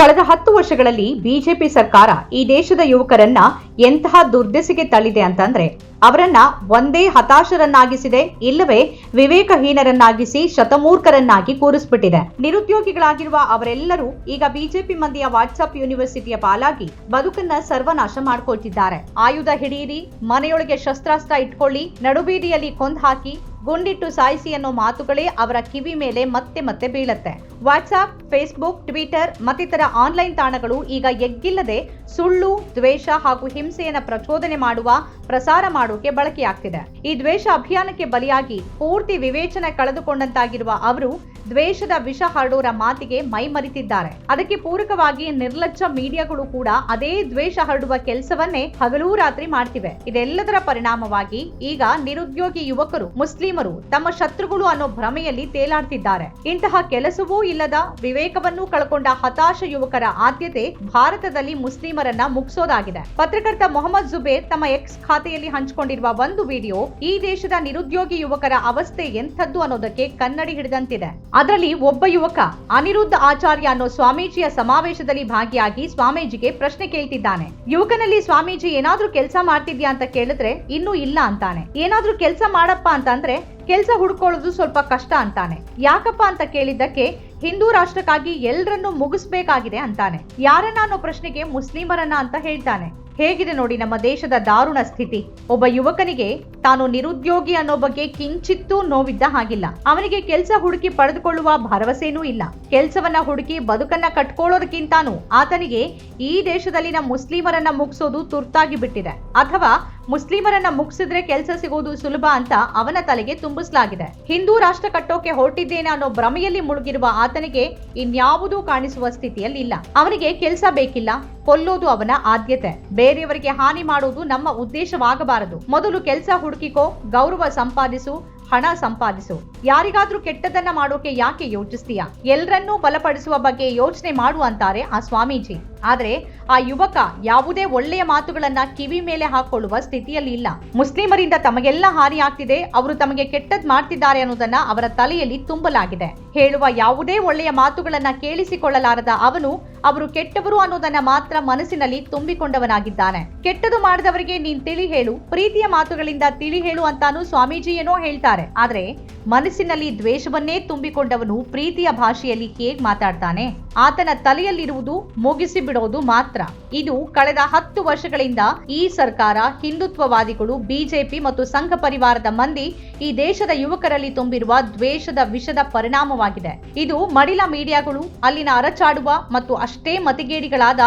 ಕಳೆದ ಹತ್ತು ವರ್ಷಗಳಲ್ಲಿ ಬಿಜೆಪಿ ಸರ್ಕಾರ ಈ ದೇಶದ ಯುವಕರನ್ನ ಎಂತಹ ದುರ್ದೆಸೆಗೆ ತಳ್ಳಿದೆ ಅಂತಂದ್ರೆ ಅವರನ್ನ ಒಂದೇ ಹತಾಶರನ್ನಾಗಿಸಿದೆ, ಇಲ್ಲವೇ ವಿವೇಕಹೀನರನ್ನಾಗಿಸಿ ಶತಮೂರ್ಖರನ್ನಾಗಿ ಕೂರಿಸ್ಬಿಟ್ಟಿದೆ. ನಿರುದ್ಯೋಗಿಗಳಾಗಿರುವ ಅವರೆಲ್ಲರೂ ಈಗ ಬಿಜೆಪಿ ಮಂದಿಯ ವಾಟ್ಸ್ಆಪ್ ಯೂನಿವರ್ಸಿಟಿಯ ಪಾಲಾಗಿ ಬದುಕನ್ನ ಸರ್ವನಾಶ ಮಾಡ್ಕೊಳ್ತಿದ್ದಾರೆ. ಆಯುಧ ಹಿಡಿಯಿರಿ, ಮನೆಯೊಳಗೆ ಶಸ್ತ್ರಾಸ್ತ್ರ ಇಟ್ಕೊಳ್ಳಿ, ನಡುಬೀದಿಯಲ್ಲಿ ಕೊಂದ್ ಹಾಕಿ ಗುಂಡಿಟ್ಟು ಸಾಯಿಸಿ ಅನ್ನೋ ಮಾತುಗಳೇ ಅವರ ಕಿವಿ ಮೇಲೆ ಮತ್ತೆ ಮತ್ತೆ ಬೀಳತ್ತೆ. ವಾಟ್ಸಾಪ್ ಫೇಸ್ಬುಕ್ ಟ್ವಿಟರ್ ಮತ್ತಿತರ ಆನ್ಲೈನ್ ತಾಣಗಳು ಈಗ ಎಗ್ಗಿಲ್ಲದೆ ಸುಳ್ಳು, ದ್ವೇಷ ಹಾಗೂ ಹಿಂಸೆಯನ್ನು ಪ್ರಚೋದನೆ ಮಾಡುವ ಪ್ರಸಾರ ಮಾಡೋಕೆ ಬಳಕೆಯಾಗ್ತಿದೆ. ಈ ದ್ವೇಷ ಅಭಿಯಾನಕ್ಕೆ ಬಲಿಯಾಗಿ ಪೂರ್ತಿ ವಿವೇಚನೆ ಕಳೆದುಕೊಂಡಂತಾಗಿರುವ ಅವರು ದ್ವೇಷದ ವಿಷ ಹರಡೋರ ಮಾತಿಗೆ ಮೈ ಮರಿತಿದ್ದಾರೆ. ಅದಕ್ಕೆ ಪೂರಕವಾಗಿ ನಿರ್ಲಜ್ಜ ಮೀಡಿಯಾಗಳು ಕೂಡ ಅದೇ ದ್ವೇಷ ಹರಡುವ ಕೆಲಸವನ್ನೇ ಹಗಲೂ ರಾತ್ರಿ ಮಾಡ್ತಿವೆ. ಇದೆಲ್ಲದರ ಪರಿಣಾಮವಾಗಿ ಈಗ ನಿರುದ್ಯೋಗಿ ಯುವಕರು, ಮುಸ್ಲಿಮರು ತಮ್ಮ ಶತ್ರುಗಳು ಅನ್ನೋ ಭ್ರಮೆಯಲ್ಲಿ ತೇಲಾಡ್ತಿದ್ದಾರೆ. ಇಂತಹ ಕೆಲಸವೂ ಇಲ್ಲದ ವಿವೇಕವನ್ನು ಕಳ್ಕೊಂಡ ಹತಾಶ ಯುವಕರ ಆದ್ಯತೆ ಭಾರತದಲ್ಲಿ ಮುಸ್ಲಿಮರನ್ನ ಮುಗಿಸೋದಾಗಿದೆ. ಪತ್ರಕರ್ತ ಮೊಹಮ್ಮದ್ ಜುಬೇರ್ ತಮ್ಮ ಎಕ್ಸ್ ಖಾತೆಯಲ್ಲಿ ಹಂಚಿಕೊಂಡಿರುವ ಒಂದು ವಿಡಿಯೋ, ಈ ದೇಶದ ನಿರುದ್ಯೋಗಿ ಯುವಕರ ಅವಸ್ಥೆ ಎಂಥದ್ದು ಅನ್ನೋದಕ್ಕೆ ಕನ್ನಡಿ ಹಿಡಿದಂತಿದೆ. ಅದರಲ್ಲಿ ಒಬ್ಬ ಯುವಕ ಅನಿರುದ್ಧ ಆಚಾರ್ಯ ಅನ್ನೋ ಸ್ವಾಮೀಜಿಯ ಸಮಾವೇಶದಲ್ಲಿ ಭಾಗಿಯಾಗಿ ಸ್ವಾಮೀಜಿಗೆ ಪ್ರಶ್ನೆ ಕೇಳ್ತಿದ್ದಾನೆ. ಯುವಕನಲ್ಲಿ ಸ್ವಾಮೀಜಿ ಏನಾದ್ರೂ ಕೆಲಸ ಮಾಡ್ತಿದ್ಯಾ ಅಂತ ಕೇಳಿದ್ರೆ ಇನ್ನೂ ಇಲ್ಲ ಅಂತಾನೆ. ಏನಾದ್ರೂ ಕೆಲಸ ಮಾಡಪ್ಪ ಅಂತಂದ್ರೆ ಕೆಲಸ ಹುಡ್ಕೊಳ್ಳೋದು ಸ್ವಲ್ಪ ಕಷ್ಟ ಅಂತಾನೆ. ಯಾಕಪ್ಪ ಅಂತ ಕೇಳಿದ್ದಕ್ಕೆ ಹಿಂದೂ ರಾಷ್ಟ್ರಕ್ಕಾಗಿ ಎಲ್ರನ್ನೂ ಮುಗಿಸ್ಬೇಕಾಗಿದೆ ಅಂತಾನೆ. ಯಾರನ್ನ ಅನ್ನೋ ಪ್ರಶ್ನೆಗೆ ಮುಸ್ಲಿಮರನ್ನ ಅಂತ ಹೇಳ್ತಾನೆ. ಹೇಗಿದೆ ನೋಡಿ ನಮ್ಮ ದೇಶದ ದಾರುಣ ಸ್ಥಿತಿ. ಒಬ್ಬ ಯುವಕನಿಗೆ ತಾನು ನಿರುದ್ಯೋಗಿ ಅನ್ನೋ ಬಗ್ಗೆ ಕಿಂಚಿತ್ತೂ ನೋವಿದ್ದ ಹಾಗಿಲ್ಲ. ಅವನಿಗೆ ಕೆಲಸ ಹುಡುಕಿ ಪಡೆದುಕೊಳ್ಳುವ ಭರವಸೆನೂ ಇಲ್ಲ. ಕೆಲಸವನ್ನ ಹುಡುಕಿ ಬದುಕನ್ನ ಕಟ್ಕೊಳ್ಳೋದಕ್ಕಿಂತಾನು ಆತನಿಗೆ ಈ ದೇಶದಲ್ಲಿನ ಮುಸ್ಲಿಮರನ್ನ ಮುಗಿಸೋದು ತುರ್ತಾಗಿ ಬಿಟ್ಟಿದೆ. ಅಥವಾ ಮುಸ್ಲಿಮರನ್ನ ಮುಗಿಸಿದ್ರೆ ಕೆಲಸ ಸಿಗೋದು ಸುಲಭ ಅಂತ ಅವನ ತಲೆಗೆ ತುಂಬಿಸಲಾಗಿದೆ. ಹಿಂದೂ ರಾಷ್ಟ್ರ ಕಟ್ಟೋಕೆ ಹೊರಟಿದ್ದೇನೆ ಅನ್ನೋ ಭ್ರಮೆಯಲ್ಲಿ ಮುಳುಗಿರುವ ಆತನಿಗೆ ಇನ್ಯಾವುದೂ ಕಾಣಿಸುವ ಸ್ಥಿತಿಯಲ್ಲಿ ಇಲ್ಲ. ಅವನಿಗೆ ಕೆಲಸ ಬೇಕಿಲ್ಲ, ಕೊಲ್ಲೋದು ಅವನ ಆದ್ಯತೆ. ಬೇರೆಯವರಿಗೆ ಹಾನಿ ಮಾಡುವುದು ನಮ್ಮ ಉದ್ದೇಶವಾಗಬಾರದು. ಮೊದಲು ಕೆಲಸ ಹುಡುಕಿಕೋ, ಗೌರವ ಸಂಪಾದಿಸು, ಹಣ ಸಂಪಾದಿಸು. ಯಾರಿಗಾದ್ರೂ ಕೆಟ್ಟದನ್ನ ಮಾಡೋಕೆ ಯಾಕೆ ಯೋಚಿಸ್ತೀಯಾ? ಎಲ್ರನ್ನೂ ಬಲಪಡಿಸುವ ಬಗ್ಗೆ ಯೋಚನೆ ಮಾಡು ಅಂತಾರೆ ಆ ಸ್ವಾಮೀಜಿ. ಆದ್ರೆ ಆ ಯುವಕ ಯಾವುದೇ ಒಳ್ಳೆಯ ಮಾತುಗಳನ್ನ ಕಿವಿ ಮೇಲೆ ಹಾಕೊಳ್ಳುವ ಸ್ಥಿತಿಯಲ್ಲಿ ಇಲ್ಲ. ಮುಸ್ಲಿಮರಿಂದ ತಮಗೆಲ್ಲ ಹಾನಿ ಆಗ್ತಿದೆ, ಅವರು ತಮಗೆ ಕೆಟ್ಟದ್ ಮಾಡ್ತಿದ್ದಾರೆ ಅನ್ನೋದನ್ನ ಅವರ ತಲೆಯಲ್ಲಿ ತುಂಬಲಾಗಿದೆ. ಹೇಳುವ ಯಾವುದೇ ಒಳ್ಳೆಯ ಮಾತುಗಳನ್ನ ಕೇಳಿಸಿಕೊಳ್ಳಲಾರದ ಅವನು ಅವರು ಕೆಟ್ಟವರು ಅನ್ನೋದನ್ನ ಮಾತ್ರ ಮನಸ್ಸಿನಲ್ಲಿ ತುಂಬಿಕೊಂಡವನಾಗಿದ್ದಾನೆ. ಕೆಟ್ಟದು ಮಾಡಿದವರಿಗೆ ನೀನ್ ತಿಳಿ ಹೇಳು, ಪ್ರೀತಿಯ ಮಾತುಗಳಿಂದ ತಿಳಿ ಹೇಳು ಅಂತಾನು ಸ್ವಾಮೀಜಿ ಏನೋ ಹೇಳ್ತಾರೆ. ಆದ್ರೆ ಮನಸ್ಸಿನಲ್ಲಿ ದ್ವೇಷವನ್ನೇ ತುಂಬಿಕೊಂಡವನು ಪ್ರೀತಿಯ ಭಾಷೆಯಲ್ಲಿ ಹೇಗ್ ಮಾತಾಡ್ತಾನೆ. ಆತನ ತಲೆಯಲ್ಲಿರುವುದು ಮುಗಿಸಿ ಬಿಡೋದು ಮಾತ್ರ. ಇದು ಕಳೆದ ಹತ್ತು ವರ್ಷಗಳಿಂದ ಈ ಸರ್ಕಾರ ಹಿಂದುತ್ವವಾದಿಗಳು, ಬಿಜೆಪಿ ಮತ್ತು ಸಂಘ ಪರಿವಾರದ ಮಂದಿ ಈ ದೇಶದ ಯುವಕರಲ್ಲಿ ತುಂಬಿರುವ ದ್ವೇಷದ ವಿಷದ ಪರಿಣಾಮವಾಗಿದೆ. ಇದು ಮಡಿಲ ಮೀಡಿಯಾಗಳು, ಅಲ್ಲಿನ ಅರಚಾಡುವ ಮತ್ತು ಅಷ್ಟೇ ಮತಿಗೇಡಿಗಳಾದ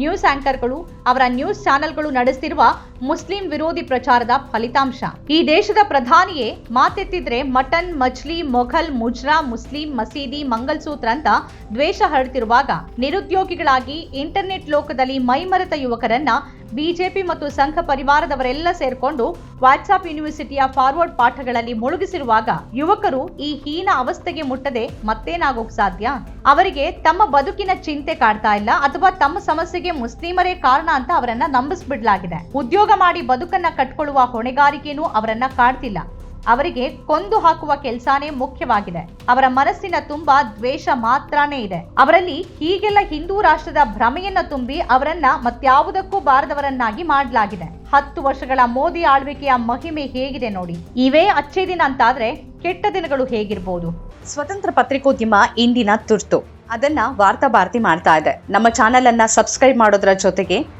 ನ್ಯೂಸ್ ಆಂಕರ್ಗಳು, ಅವರ ನ್ಯೂಸ್ ಚಾನೆಲ್ಗಳು ನಡೆಸಿರುವ ಮುಸ್ಲಿಂ ವಿರೋಧಿ ಪ್ರಚಾರದ ಫಲಿತಾಂಶ. ಈ ದೇಶದ ಪ್ರಧಾನಿಯೇ ಮಾತೆತ್ತಿದ್ರೆ ಮಟನ್ ಮಚ್ಲಿ ಮೊಘಲ್, ಮುಜ್ರಾ, ಮುಸ್ಲಿಂ, ಮಸೀದಿ, ಮಂಗಲ್ಸೂತ್ರ ಅಂತ ದ್ವೇಷ ಹರಡ್ತಿರುವಾಗ ನಿರುದ್ಯೋಗಿಗಳಾಗಿ ಇಂಟರ್ನೆಟ್ ಲೋಕದಲ್ಲಿ ಮೈಮರೆತ ಯುವಕರನ್ನ ಬಿಜೆಪಿ ಮತ್ತು ಸಂಘ ಪರಿವಾರದವರೆಲ್ಲ ಸೇರ್ಕೊಂಡು ವಾಟ್ಸಾಪ್ ಯೂನಿವರ್ಸಿಟಿಯ ಫಾರ್ವರ್ಡ್ ಪಾಠಗಳಲ್ಲಿ ಮುಳುಗಿಸಿರುವಾಗ ಯುವಕರು ಈ ಹೀನ ಅವಸ್ಥೆಗೆ ಮುಟ್ಟದೆ ಮತ್ತೇನಾಗೋಕ್ ಸಾಧ್ಯ? ಅವರಿಗೆ ತಮ್ಮ ಬದುಕಿನ ಚಿಂತೆ ಕಾಡ್ತಾ ಇಲ್ಲ ಅಥವಾ ತಮ್ಮ ಸಮಸ್ಯೆಗೆ ಮುಸ್ಲಿಮರೇ ಕಾರಣ ಅಂತ ಅವರನ್ನ ನಂಬಿಸ್ಬಿಡ್ಲಾಗಿದೆ. ಉದ್ಯೋಗ ಮಾಡಿ ಬದುಕನ್ನ ಕಟ್ಕೊಳ್ಳುವ ಹೊಣೆಗಾರಿಕೆನೂ ಅವರನ್ನ ಕಾಡ್ತಿಲ್ಲ. ಅವರಿಗೆ ಕೊಂದು ಹಾಕುವ ಕೆಲಸನೇ ಮುಖ್ಯವಾಗಿದೆ. ಅವರ ಮನಸ್ಸಿನ ತುಂಬಾ ದ್ವೇಷ ಮಾತ್ರನೇ ಇದೆ. ಅವರಲ್ಲಿ ಹೀಗೆಲ್ಲ ಹಿಂದೂ ರಾಷ್ಟ್ರದ ಭ್ರಮೆಯನ್ನ ತುಂಬಿ ಅವರನ್ನ ಮತ್ಯಾವುದಕ್ಕೂ ಬಾರದವರನ್ನಾಗಿ ಮಾಡಲಾಗಿದೆ. ಹತ್ತು ವರ್ಷಗಳ ಮೋದಿ ಆಳ್ವಿಕೆಯ ಮಹಿಮೆ ಹೇಗಿದೆ ನೋಡಿ. ಇವೇ ಅಚ್ಚೆ ದಿನ ಅಂತಾದ್ರೆ ಕೆಟ್ಟ ದಿನಗಳು ಹೇಗಿರ್ಬೋದು. ಸ್ವತಂತ್ರ ಪತ್ರಿಕೋದ್ಯಮ ಇಂದಿನ ತುರ್ತು. ಅದನ್ನ ವಾರ್ತಾ ಭಾರತಿ ಮಾಡ್ತಾ ಇದೆ. ನಮ್ಮ ಚಾನೆಲ್ ಅನ್ನ ಸಬ್ಸ್ಕ್ರೈಬ್ ಮಾಡೋದ್ರ ಜೊತೆಗೆ